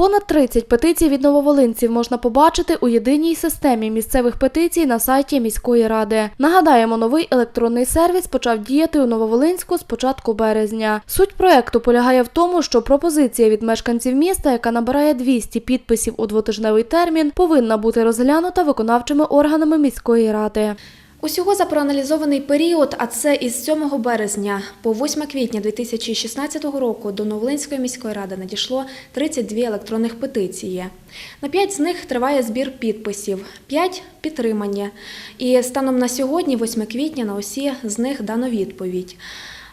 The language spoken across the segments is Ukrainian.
Понад 30 петицій від нововолинців можна побачити у єдиній системі місцевих петицій на сайті міської ради. Нагадаємо, новий електронний сервіс почав діяти у Нововолинську з початку березня. Суть проекту полягає в тому, що пропозиція від мешканців міста, яка набирає 200 підписів у двотижневий термін, повинна бути розглянута виконавчими органами міської ради. Усього за проаналізований період, а це із 7 березня по 8 квітня 2016 року до Новолинської міської ради надійшло 32 електронних петиції. На 5 з них триває збір підписів, 5 – підтримання. І станом на сьогодні, 8 квітня, на усі з них дано відповідь.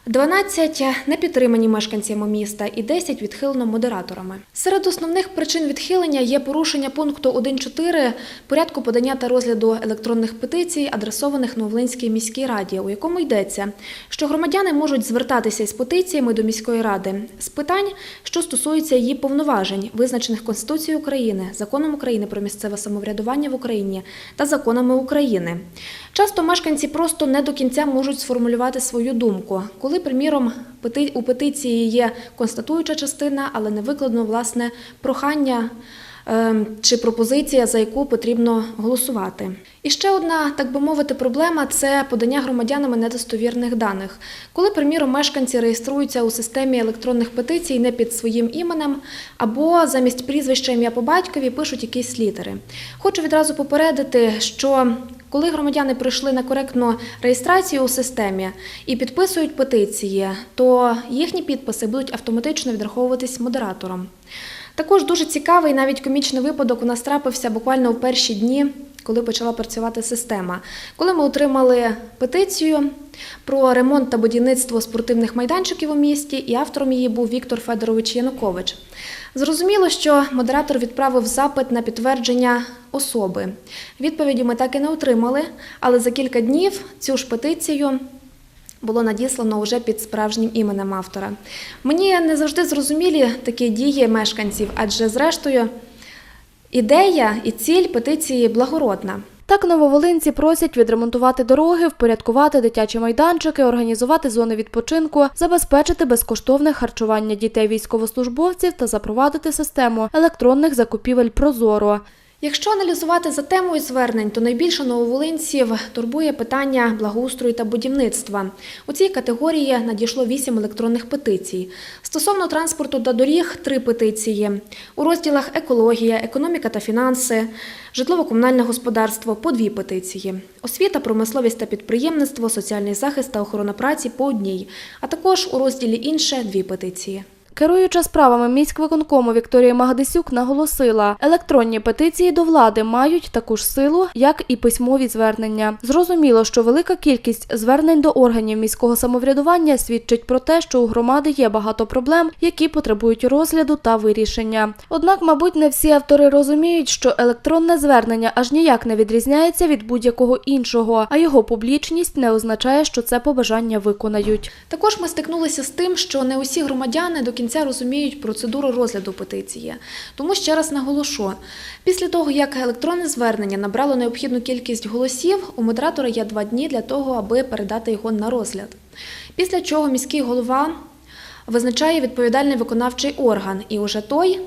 12 не підтримані мешканцями міста і 10 відхилено модераторами. Серед основних причин відхилення є порушення пункту 1.4 порядку подання та розгляду електронних петицій, адресованих Новолинській міській раді, у якому йдеться, що громадяни можуть звертатися із петиціями до міської ради з питань, що стосуються її повноважень, визначених Конституцією України, законом України про місцеве самоврядування в Україні та законами України. Часто мешканці просто не до кінця можуть сформулювати свою думку, коли, приміром, у петиції є констатуюча частина, але не викладено власне прохання ем, чи пропозиція, за яку потрібно голосувати. І ще одна, так би мовити, проблема це подання громадянами недостовірних даних. Коли, приміром, мешканці реєструються у системі електронних петицій не під своїм іменем, або замість прізвища ім'я по батькові пишуть якісь літери. Хочу відразу попередити, що коли громадяни прийшли на коректну реєстрацію у системі і підписують петиції, то їхні підписи будуть автоматично відраховуватись модератором. Також дуже цікавий, навіть комічний випадок у нас трапився буквально у перші дні, коли почала працювати система. Коли ми отримали петицію про ремонт та будівництво спортивних майданчиків у місті, і автором її був Віктор Федорович Янукович. Зрозуміло, що модератор відправив запит на підтвердження особи. Відповіді ми так і не отримали, але за кілька днів цю ж петицію було надіслано вже під справжнім іменем автора. Мені не завжди зрозумілі такі дії мешканців, адже зрештою ідея і ціль петиції благородна. Так нововолинці просять відремонтувати дороги, впорядкувати дитячі майданчики, організувати зони відпочинку, забезпечити безкоштовне харчування дітей військовослужбовців та запровадити систему електронних закупівель Прозоро. Якщо аналізувати за темою звернень, то найбільше нововолинців турбує питання благоустрою та будівництва. У цій категорії надійшло вісім електронних петицій. Стосовно транспорту та доріг три петиції. У розділах екологія, економіка та фінанси, житлово-комунальне господарство по дві петиції. Освіта, промисловість та підприємництво, соціальний захист та охорона праці по одній, а також у розділі інше дві петиції. Керуюча справами міськвиконкому Вікторія Магдисюк наголосила, електронні петиції до влади мають таку ж силу, як і письмові звернення. Зрозуміло, що велика кількість звернень до органів міського самоврядування свідчить про те, що у громади є багато проблем, які потребують розгляду та вирішення. Однак, мабуть, не всі автори розуміють, що електронне звернення аж ніяк не відрізняється від будь-якого іншого, а його публічність не означає, що це побажання виконають. Також ми стикнулися з тим, що не усі громадяни до кінця розуміють процедуру розгляду петиції. Тому ще раз наголошу: після того, як електронне звернення набрало необхідну кількість голосів, у модератора є два дні для того, аби передати його на розгляд. Після чого міський голова визначає відповідальний виконавчий орган, і уже той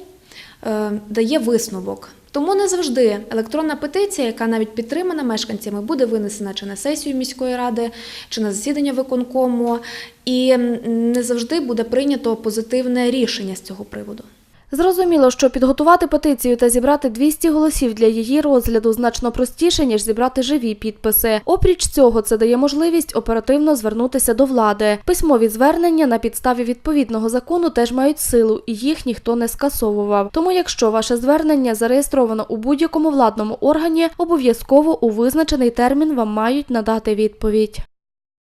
е, дає висновок. Тому не завжди електронна петиція, яка навіть підтримана мешканцями, буде винесена чи на сесію міської ради, чи на засідання виконкому, і не завжди буде прийнято позитивне рішення з цього приводу. Зрозуміло, що підготувати петицію та зібрати 200 голосів для її розгляду значно простіше, ніж зібрати живі підписи. Опріч цього, це дає можливість оперативно звернутися до влади. Письмові звернення на підставі відповідного закону теж мають силу, і їх ніхто не скасовував. Тому, якщо ваше звернення зареєстровано у будь-якому владному органі, обов'язково у визначений термін вам мають надати відповідь.